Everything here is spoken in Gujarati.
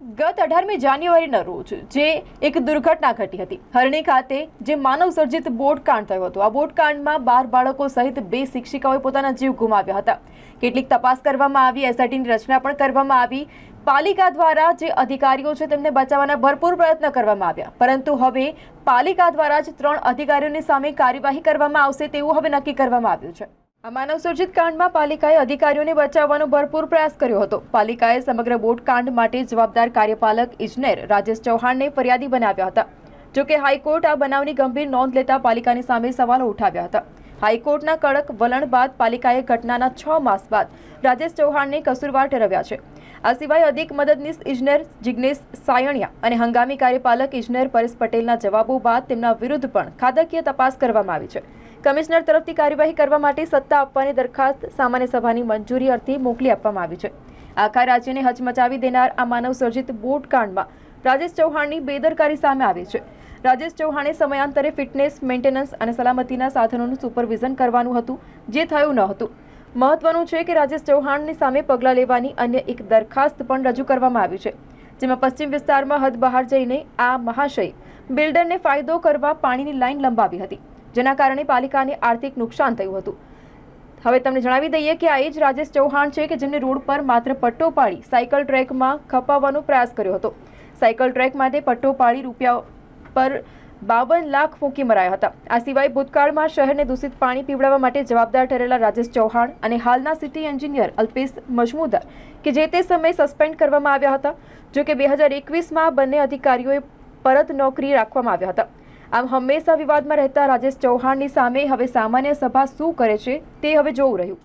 ગત અઢારમી જાન્યુઆરીના રોજ જે એક દુર્ઘટના ઘટી હતી. હરણી ખાતે જે માનવ સર્જિત બોટકાંડ થયો હતો. આ બોટકાંડમાં બાર બાળકો સહિત બે શિક્ષિકાઓએ પોતાના જીવ ગુમાવ્યા હતા. કેટલીક તપાસ કરવામાં આવી, એસઆઈટીની રચના પણ કરવામાં આવી. પાલિકા દ્વારા જે અધિકારીઓ છે તેમને બચાવવાના ભરપૂર પ્રયત્ન કરવામાં આવ્યા. પરંતુ હવે પાલિકા દ્વારા જ ત્રણ અધિકારીઓની સામે કાર્યવાહી કરવામાં આવશે તેવું હવે નક્કી કરવામાં આવ્યું છે. આ માનવ સર્જિત કાંડમાં પાલિકાએ અધિકારીઓને બચાવવાનો ભરપૂર પ્રયાસ કર્યો હતો. પાલિકાએ સમગ્ર બોટ કાંડ માટે જવાબદાર કાર્યપાલક ઇજનેર રાજેશ ચૌહાણને ફરિયાદી બનાવ્યા હતા. જોકે હાઈકોર્ટ આ બનાવની ગંભીર નોંધ લેતા પાલિકાની સામે સવાલો ઉઠાવ્યા હતા. હાઈકોર્ટના કડક વલણ બાદ પાલિકાએ ઘટનાના છ માસ બાદ રાજેશ ચૌહાણને કસૂરવાર ઠેરવ્યા છે. આ સિવાય અધિક મદદનીશ ઇજનેર જિગ્નેશ સાયણિયા અને હંગામી કાર્યપાલક ઇજનેર પરેશ પટેલના જવાબો બાદ તેમના વિરુદ્ધ પણ ખાતાકીય તપાસ કરવામાં આવી છે. કમિશનર તરફથી કાર્યવાહી કરવા માટે સત્તા આપવાની દરખાસ્ત સામાન્ય સભાની મંજૂરી અર્થે મોકલી આપવામાં આવી છે. આખા રાજ્યને હચમચાવી દેનાર આ માનવ સર્જિત બોટકાંડમાં રાજેશ ચૌહાણની બેદરકારી સામે આવી છે. રાજેશ ચૌહાણે સમયાંતરે ફિટનેસ, મેન્ટેનન્સ અને સલામતીના સાધનોનું સુપરવિઝન કરવાનું હતું, જે થયું ન હતું. મહત્વનું છે કે રાજેશ ચૌહાણની સામે પગલાં લેવાની અન્ય એક દરખાસ્ત પણ રજૂ કરવામાં આવી છે, જેમાં પશ્ચિમ વિસ્તારમાં હદ બહાર જઈને આ મહાશય બિલ્ડરને ફાયદો કરવા પાણીની લાઇન લંબાવી હતી. જેના કારણે પાલિકાને આર્થિક નુકસાન થયું હતું. હવે તમને જણાવી દઈએ કે આ એ જ રાજેશ ચૌહાણ છે કે જેમને રોડ પર માત્ર પટ્ટો પાડી સાયકલ ટ્રેકમાં ખપાવવાનો પ્રયાસ કર્યો હતો. સાયકલ ટ્રેક માટે પટ્ટો પાડી રૂપિયા પર બાવન લાખ ફૂંકી મરાયા હતા. આ સિવાય ભૂતકાળમાં શહેરને દૂષિત પાણી પીવડાવવા માટે જવાબદાર ઠરેલા રાજેશ ચૌહાણ અને હાલના સિટી એન્જિનિયર અલ્પેશ મજમુદાર કે જે તે સમયે સસ્પેન્ડ કરવામાં આવ્યા હતા જો કે બે હજાર એકવીસમાં બંને અધિકારીઓએ પરત નોકરી રાખવામાં આવ્યા હતા. આમ હંમેશા વિવાદમાં રહેતા રાજેશ ચૌહાણની સામે હવે સામાન્ય સભા શું કરે છે તે હવે જોવું રહ્યું.